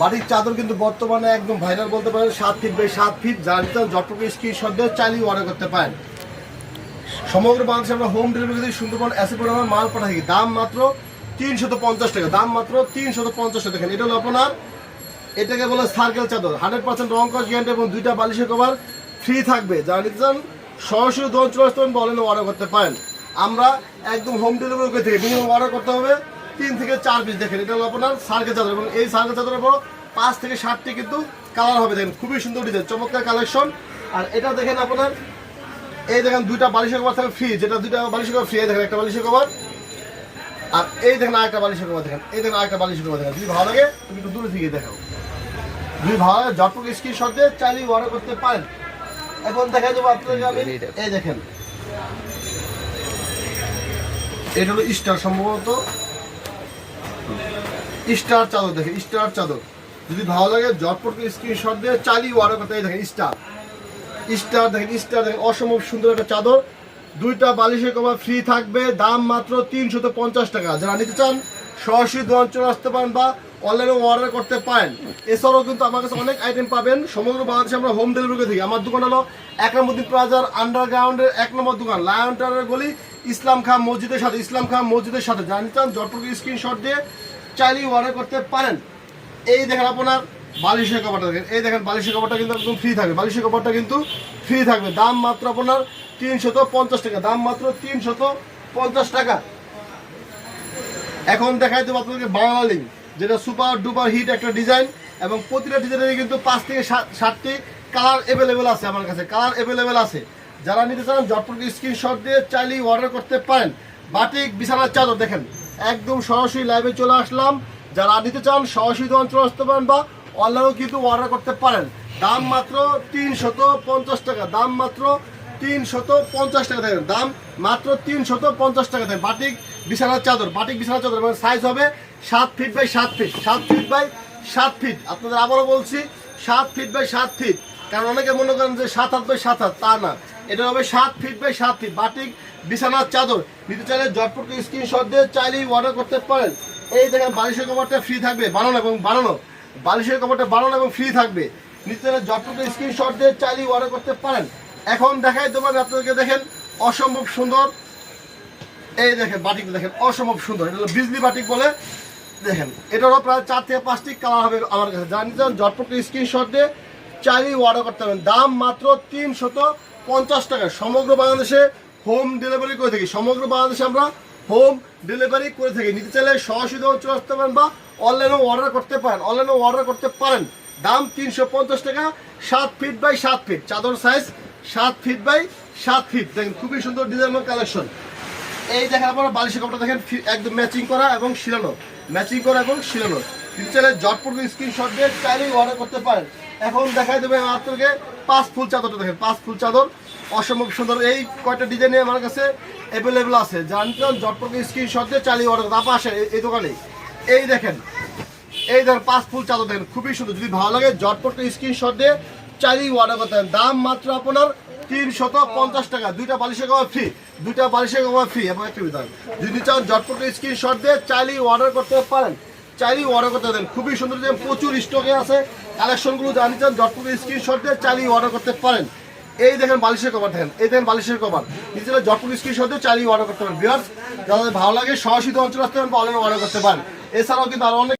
বাড়ির চাদর কিন্তু বর্তমানে একদম ভাইরাল বলতে পারেন, সাত ফিট বাই সাত ফিট যার ভিতরে যতটুকু স্ক্রিনশট দিয়ে চালিয়ে অর্ডার করতে পারেন। সমগ্র বাংলাদেশে আমরা হোম ডেলিভারি সুন্দরবন অ্যাসে আমরা মাল পাঠাই দাম মাত্র তিনশত পঞ্চাশ টাকা, দাম মাত্র তিনশত পঞ্চাশ টাকা। এটা হলো আপনার, এটাকে বলে সার্কেল চাদর। হান্ড্রেড পার্সেন্ট রং কস গ্যারান্টি এবং দুইটা বালিশের কভার ফ্রি থাকবে। যারা নিতে চান, সরাসরি দোকান চলে আসতে বলেন অর্ডার করতে পারেন। আমরা একদম হোম ডেলিভারি করে থেকে। মিনিমাম অর্ডার করতে হবে তিন থেকে চার পিস দেখেন এটা হলো আপনার সার্কেল চাদর এবং এই সার্কেল চাদরের উপর পাঁচ থেকে ষাটটি কিন্তু কালার হবে দেখেন খুবই সুন্দর ডিজাইন চমৎকার কালেকশন আর এটা দেখেন আপনার এই দেখেন দুইটা বালিশের কভার থাকে ফ্রি যেটা দুইটা বালিশের কভার ফ্রি দেখেন একটা বালিশের কভার আর এই দেখেন আরেকটা বালিশের কভার দেখেন এই দেখেন আরেকটা বালিশের কভার দেখেন যদি ভালো লাগে তুমি একটু দূরে থেকে দেখাও। যদি ভালো লাগে যতটুকু স্ক্রিনশট দিয়ে চালিয়ে অর্ডার করতে পারেন। এখন দেখা যাব আপনাকে আমি এই দেখেন। এটা হলো স্টার সম্ভবত। স্টার চাদর দেখেন স্টার চাদর। যদি ভালো লাগে জটপট স্ক্রিনশট দিয়ে চালিয়ে অর্ডার করতে দেখেন, স্টার। স্টার, দেখেন স্টার, দেখেন, অসম্ভব সুন্দর একটা চাদর। দুইটা বালিশের কভার ফ্রি থাকবে, দাম মাত্র তিনশত পঞ্চাশ টাকা। যারা নিতে চান, সরাসরি দোকান চলে আসতে পারেন বা অনলাইনে অর্ডার করতে পারেন। এছাড়াও কিন্তু আমার কাছে অনেক আইটেম পাবেন। সমগ্র বাংলাদেশে আমরা হোম ডেলিভারি থাকি। আমার দোকান হলো এক নম্বর প্লাজার আন্ডারগ্রাউন্ডের এক নম্বর দোকান লায়ন টাওয়ারের গলি ইসলাম খান মসজিদের সাথে, ইসলাম খান মসজিদের সাথে। নিতে চান জটপট স্ক্রিনশট দিয়ে চাইলেই অর্ডার করতে পারেন। এই দেখেন আপনার বালিশের কভারটা দেখেন। এই দেখেন বালিশের কভারটা কিন্তু একদম ফ্রি থাকবে। বালিশের কভারটা কিন্তু ফ্রি থাকবে। দাম মাত্র আপনার তিনশত পঞ্চাশ টাকা। দাম মাত্র তিনশত পঞ্চাশ টাকা। এখন দেখাই দেবো আপনাদেরকে বাংলা লিঙ্ক যেটা সুপার ডুপার হিট একটা ডিজাইন এবং প্রতিটা ডিজাইনের কিন্তু পাঁচ থেকে সাত- ষাটটি কালার অ্যাভেলেবেল আছে আমার কাছে। কালার অ্যাভেলেবেল আছে। যারা নিতে চান জটপট স্ক্রিনশট দিয়ে চাইলেই অর্ডার করতে পারেন। বাটিক বিছানার চাদর, দেখেন, একদম সরাসরি লাইভে চলে আসলাম। যারা নিতে চান সরাসরি দোকান চলে আসতে পারেন বা অনলাইনেও কিন্তু অর্ডার করতে পারেন। দাম মাত্র তিনশত পঞ্চাশ টাকা, দাম মাত্র তিনশত পঞ্চাশ টাকা দেখেন, দাম মাত্র তিনশত পঞ্চাশ টাকা দেন বাটিক বিছানার চাদর, বাটিক বিছানার চাদর মানে সাইজ হবে সাত ফিট বাই সাত ফিট সাত ফিট বাই সাত ফিট আপনাদের আবারও বলছি, সাত ফিট বাই সাত ফিট কারণ অনেকে মনে করেন যে সাত হাত বাই সাত হাত, তা না। এটা হবে সাত ফিট বাই সাত ফিট বাটিক, বিছানার চাদর। নিতে চাইলে জটপট স্ক্রিনশট দিয়ে চাইলেই অর্ডার করতে পারেন। এই দেখেন, বালিশের কভারটা ফ্রি থাকবে, বানানো এবং বানানো। বালিশের কভারটা বানানো এবং ফ্রি থাকবে। নিতে চাইলে জটপট স্ক্রিনশট দিয়ে চাইলেই অর্ডার করতে পারেন। এখন দেখাই তোমার আপনাদেরকে, দেখেন, অসম্ভব সুন্দর। এই দেখেন বাটিক দেখেন, অসম্ভব সুন্দর। এটা হলো বিজলি বাটিক বলে। দেখেন, এটারও প্রায় চার থেকে পাঁচটি কালার হবে আমার কাছে। জানি চান জটপট স্ক্রিনশট দিয়ে চাইলেই অর্ডার করতে পারেন। দাম মাত্র তিনশত পঞ্চাশ টাকা সমগ্র বাংলাদেশে হোম ডেলিভারি করে থাকি। সমগ্র বাংলাদেশে আমরা হোম ডেলিভারি করে থাকি। নিতে চাইলে সরাসরি চলে আসতে পারেন বা অনলাইনেও অর্ডার করতে পারেন। অনলাইনেও অর্ডার করতে পারেন। দাম তিনশো পঞ্চাশ টাকা, সাত ফিট বাই সাত ফিট চাদর সাইজ সাত ফিট বাই সাত ফিট দেখেন, খুবই সুন্দর ডিজাইন কালেকশন এই দেখেন আপনারা বালিশের কাপড়টা দেখেন একদম ম্যাচিং করা এবং শিলানো। ম্যাচিং করা এবং শিলানো। কিন্তু চাইলে জটপট স্ক্রিনশট দিয়ে চাইলেই অর্ডার করতে পারেন। এখন দেখাই দেবে আপনাকে পাঁচ ফুল চাদরটা দেখেন, পাঁচ ফুল চাদর। অসম্ভব সুন্দর। এই কয়টা ডিজাইনে আমার কাছে অ্যাভেলেবেল আছে। জানতেন জটপট স্ক্রিনশট দিয়ে চালিয়ে অর্ডার আপা আসে এই- দোকানে। এই দেখেন এই দেখেন পাঁচ ফুল চাদর দেখেন, খুবই সুন্দর। যদি ভালো লাগে জটপট স্ক্রিনশট দিয়ে চাইলেই অর্ডার করতে দাম মাত্র আপনার তিনশত পঞ্চাশ টাকা। দুইটা বালিশের কভার ফ্রি দুইটা বালিশের কভার ফ্রি এবং একটা বিধান, যদি চান জটপট স্ক্রিনশট দিয়ে চাইলেই অর্ডার করতে পারেন। চাইলেই অর্ডার করতে দেন খুবই সুন্দর যে প্রচুর স্টকে আছে। কালেকশনগুলো জানি চান যতটুকু স্ক্রিনশট দিয়ে চাইলেই অর্ডার করতে পারেন। এই দেখেন বালিশের কভার দেখেন। এই দেখেন বালিশের কভার নিজেরা যতটুকু স্ক্রিনশট দিয়ে চাইলেই অর্ডার করতে পারেন। বিহার যাদের ভালো লাগে সহসিত অঞ্চল আসতে পারেন বা অর্ডার করতে পারেন। এছাড়াও কিন্তু আরও অনেক